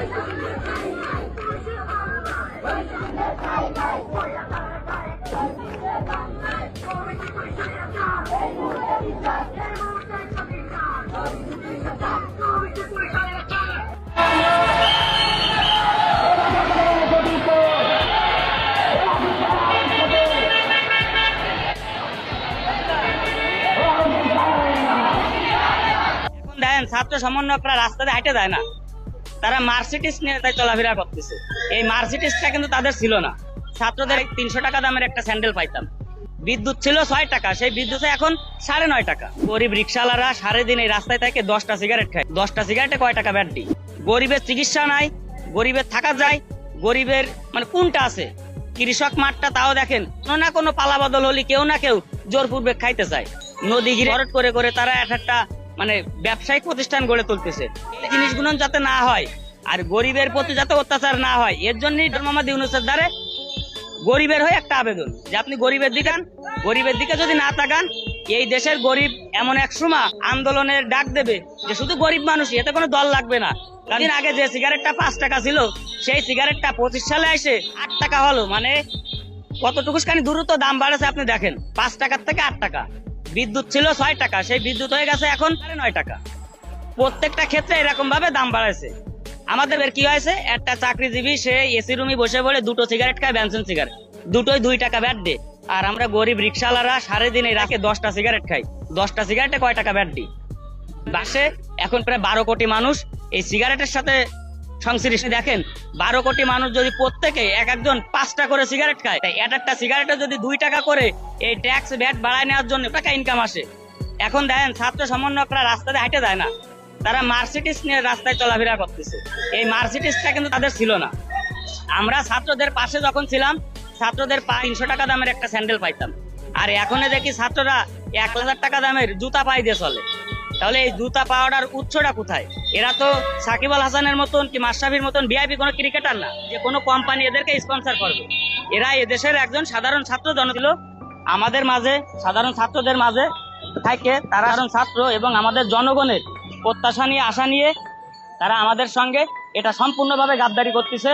এখন ছাত্র সমন্বয়করা রাস্তাতে হাঁটে যায় না। তারা মার্সিডিস নিয়ে তাই চলাফেরা করতেছে। এই মার্সিডিসটা কিন্তু তাদের ছিল না। ছাত্রদের তিনশো টাকা দামের একটা স্যান্ডেল পাইতাম। বিদ্যুৎ ছিল ছয় টাকা, সেই বিদ্যুৎ এখন সাড়ে নয় টাকা। গরিব রিক্সাওয়ালারা সাড়ে দিন এই রাস্তায় থেকে দশটা সিগারেট খায়। দশটা সিগারেটে কয় টাকা ব্যাট গরিবের চিকিৎসা নাই, গরিবের থাকা যায়, গরিবের মানে কোনটা আছে? কৃষক মাঠটা তাও দেখেন, কোনো না কোনো পালা বদল হলে কেউ না কেউ জোরপূর্বে খাইতে চায়। নদী ভরাট করে করে তারা এক একটা মানে ব্যবসায়িক প্রতিষ্ঠান গড়ে তুলতেছে। এই জিনিসগুলো যাতে না হয়, আর গরিবের প্রতি যাতে অত্যাচার না হয়, এর জন্যই মোহাম্মদ ইউনুসের দ্বারে গরিবের হয়ে একটা আবেদন। যে আপনি গরিবের দিকে গরিবের দিকে যদি না তাকান, এই দেশের গরিব এমন এক সময় আন্দোলনের ডাক দেবে যে শুধু গরিব মানুষই, এতে কোনো দল লাগবে না। দিন আগে যে সিগারেটটা পাঁচ টাকা ছিল, সেই সিগারেটটা পঁচিশ সালে এসে আট টাকা হলো। মানে কতটুকু খানি দ্রুত দাম বাড়েছে আপনি দেখেন। পাঁচ টাকার থেকে আট টাকা। বিদ্যুৎ ছিল ছয় টাকা, সেই বিদ্যুৎ হয়ে গেছে এখন নয় টাকা। প্রত্যেকটা ক্ষেত্রে এরকম ভাবে দাম বাড়াইছে আমাদের কি হয়েছে? একটা চাকরিজীবী, সে এসি রুমে বসে পড়ে দুটো সিগারেট খায় ব্যানসন সিগারেট দুটোই দুই টাকা ব্যাট দে। আর আমরা গরিব রিক্সাওয়ালারা সাড়ে দিনে রাখে দশটা সিগারেট খাই। দশটা সিগারেটে কয় টাকা ব্যাট দিই? বাসে এখন প্রায় বারো কোটি মানুষ এই সিগারেটের সাথে সংশ্লিষ্ট। দেখেন, বারো কোটি মানুষ যদি প্রত্যেকে এক একজন পাঁচটা করে সিগারেট খায়, তাই এক একটা সিগারেটে যদি দুই টাকা করে এই ট্যাক্স ব্যাট বাড়ায় নেওয়ার জন্য টাকা ইনকাম আসে। এখন দেখেন, ছাত্র সমন্বয়করা রাস্তাতে হাঁটে যায় না। তারা মার্সিডিস নিয়ে রাস্তায় চলাফেরা করতেছে। এই মার্সিডিসটা কিন্তু তাদের ছিল না। আমরা ছাত্রদের পাশে যখন ছিলাম, ছাত্রদের তিনশো টাকা দামের একটা স্যান্ডেল পাইতাম। আর এখন দেখি ছাত্ররা এক হাজার টাকা দামের জুতা পাই দিয়ে চলে। তাহলে এই জুতা পাওয়ার উৎসটা কোথায়? এরা তো সাকিব আল হাসানের মতন কি মাশরাফির মতন ভিআইপি কোনো ক্রিকেটার না, যে কোনো কোম্পানি এদেরকে স্পন্সর করবে। এরা এদেশের একজন সাধারণ ছাত্র জন ছিল। আমাদের মাঝে সাধারণ ছাত্রদের মাঝে থাকে তারা ছাত্র এবং আমাদের জনগণের প্রত্যাশা নিয়ে আশা নিয়ে তারা আমাদের সঙ্গে এটা সম্পূর্ণভাবে গাদ্দারি করতেছে।